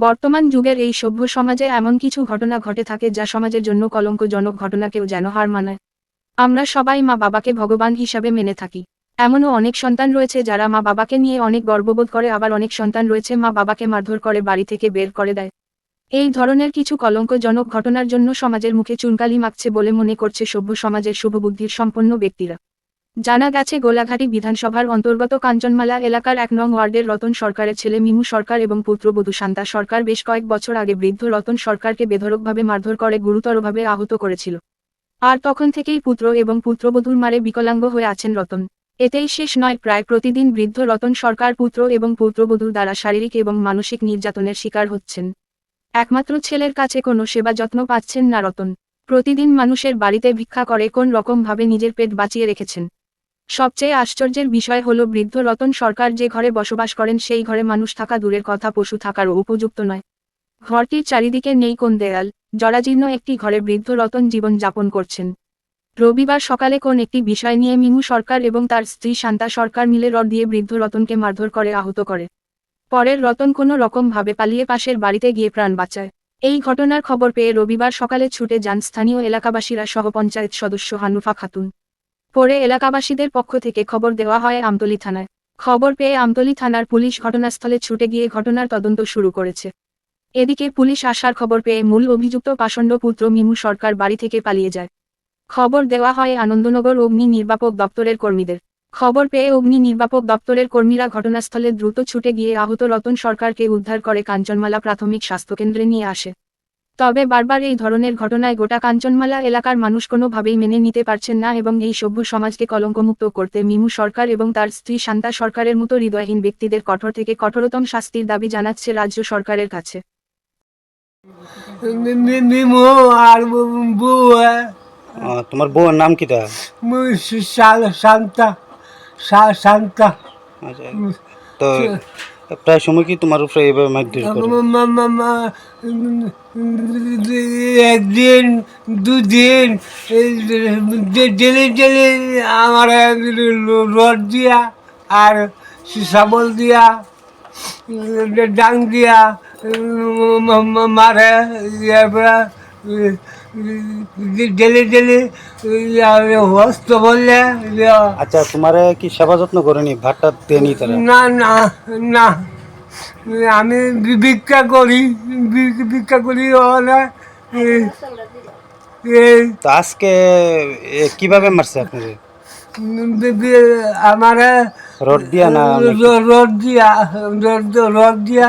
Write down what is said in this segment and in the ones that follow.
বর্তমান যুগের এই সভ্য সমাজে এমন কিছু ঘটনা ঘটে থাকে যা সমাজের জন্য কলঙ্কজনক ঘটনাকেও যেন হার মানায়। আমরা সবাই মা বাবাকে ভগবান হিসাবে মেনে থাকি। এমনও অনেক সন্তান রয়েছে যারা মা বাবাকে নিয়ে অনেক গর্ববোধ করে, আবার অনেক সন্তান রয়েছে মা বাবাকে মারধর করে, বাড়ি থেকে বের করে দেয়। এই ধরনের কিছু কলঙ্কজনক ঘটনার জন্য সমাজের মুখে চুনকালি মাখছে বলে মনে করছে সভ্য সমাজের শুভবুদ্ধির সম্পন্ন ব্যক্তিরা। জানা গেছে, গোলাঘাটি বিধানসভার অন্তর্গত কাঞ্চনমালা এলাকার এক নং ওয়ার্ডের রতন সরকারের ছেলে মিমু সরকার এবং পুত্রবধূ শান্তা সরকার বেশ কয়েক বছর আগে বৃদ্ধ রতন সরকারকে বেধরকভাবে মারধর করে গুরুতরভাবে আহত করেছিল। আর তখন থেকেই পুত্র এবং পুত্রবধূর মারে বিকলাঙ্গ হয়ে আছেন রতন। এতেই শেষ নয়, প্রায় প্রতিদিন বৃদ্ধ রতন সরকার পুত্র এবং পুত্রবধূর দ্বারা শারীরিক এবং মানসিক নির্যাতনের শিকার হচ্ছেন। একমাত্র ছেলের কাছে কোনো সেবা যত্ন পাচ্ছেন না রতন। প্রতিদিন মানুষের বাড়িতে ভিক্ষা করে কোন রকম ভাবে নিজের পেট বাঁচিয়ে রেখেছেন। সবচেয়ে আশ্চর্যের বিষয় হলো বৃদ্ধ রতন সরকার যে ঘরে বসবাস করেন, সেই ঘরে মানুষ থাকা দূরের কথা, পশু থাকারও উপযুক্ত নয়। ঘরটির চারিদিকে নেই কোন দেয়াল, জরাজীর্ণ একটি ঘরে বৃদ্ধ রতন জীবন যাপন করছেন। রবিবার সকালে কোন একটি বিষয় নিয়ে মিমু সরকার এবং তার স্ত্রী শান্তা সরকার মিলে রড দিয়ে বৃদ্ধ রতনকে মারধর করে, আহত করে। পরের রতন কোনো রকম ভাবে পালিয়ে পাশের বাড়িতে গিয়ে প্রাণ বাঁচায়। এই ঘটনার খবর পেয়ে রবিবার সকালে ছুটে যান স্থানীয় এলাকাবাসীরা, সহ পঞ্চায়েত সদস্য হানুফা খাতুন। পরে এলাকাবাসীদের পক্ষ থেকে খবর দেওয়া হয় আমতলী থানায়। খবর পেয়ে আমতলী থানার পুলিশ ঘটনাস্থলে ছুটে গিয়ে ঘটনার তদন্ত শুরু করেছে। এদিকে পুলিশ আসার খবর পেয়ে মূল অভিযুক্ত পাষণ্ড পুত্র মিমু সরকার বাড়ি থেকে পালিয়ে যায়। খবর দেওয়া হয় আনন্দনগর অগ্নি নির্বাপক দপ্তরের কর্মীদের। খবর পেয়ে অগ্নি নির্বাপক দপ্তরের কর্মীরা ঘটনাস্থলে দ্রুত ছুটে গিয়ে আহত রতন সরকারকে উদ্ধার করে কাঞ্চনমালা প্রাথমিক স্বাস্থ্যকেন্দ্রে নিয়ে আসে। তবে বারবার এই ধরনের ঘটনায় গোটা কাঞ্চনমালা এলাকার মানুষ কোনোভাবেই মেনে নিতে পারছেন না এবং এই সভ্য সমাজকে কলঙ্কমুক্ত করতে মিমু সরকার এবং তার স্ত্রী শান্তা সরকারের মতো হৃদয়হীন ব্যক্তিদের কঠোর থেকে কঠোরতম শাস্তির দাবি জানাচ্ছে রাজ্য সরকারের কাছে। তোমার বউয়ের নাম কিটা শান্তা শান্তা। আচ্ছা। তো প্রায় সময় কি তোমার উপরে এইভাবে মারধর করে? মা- মা- মা- একদিন, দুদিন ডেলি ডেলি আমার রড দিয়া আর সাবল দিয়া, ডাং দিয়া মারে, এরপরে ডেলি ডেলি হস্ত বললে আচ্ছা তোমারে কি সেবা যত্ন করেনি? ভাতটা দেনি তারা না না না। আমি ভিক্ষা করি ভিক্ষা করি হলে আজকে কীভাবে মারছে আপনাদের বি- রড দিয়া না রড দিয়া রড দিয়া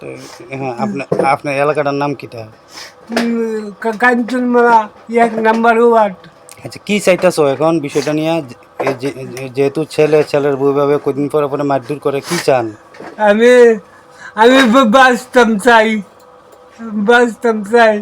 তো হ্যাঁ আপনার আপনার এলাকাটার নাম কিটা? কাঞ্চনমালা এক নাম্বার ওয়ার্ড। আচ্ছা কী চাইতেছো এখন বিষয়টা নিয়ে? যেহেতু ছেলে ছেলের বউভাবে কদিন পরে পরে মারধর করে কি চান? আমি আমি বাঁচতাম চাই। বাঁচতাম চাই।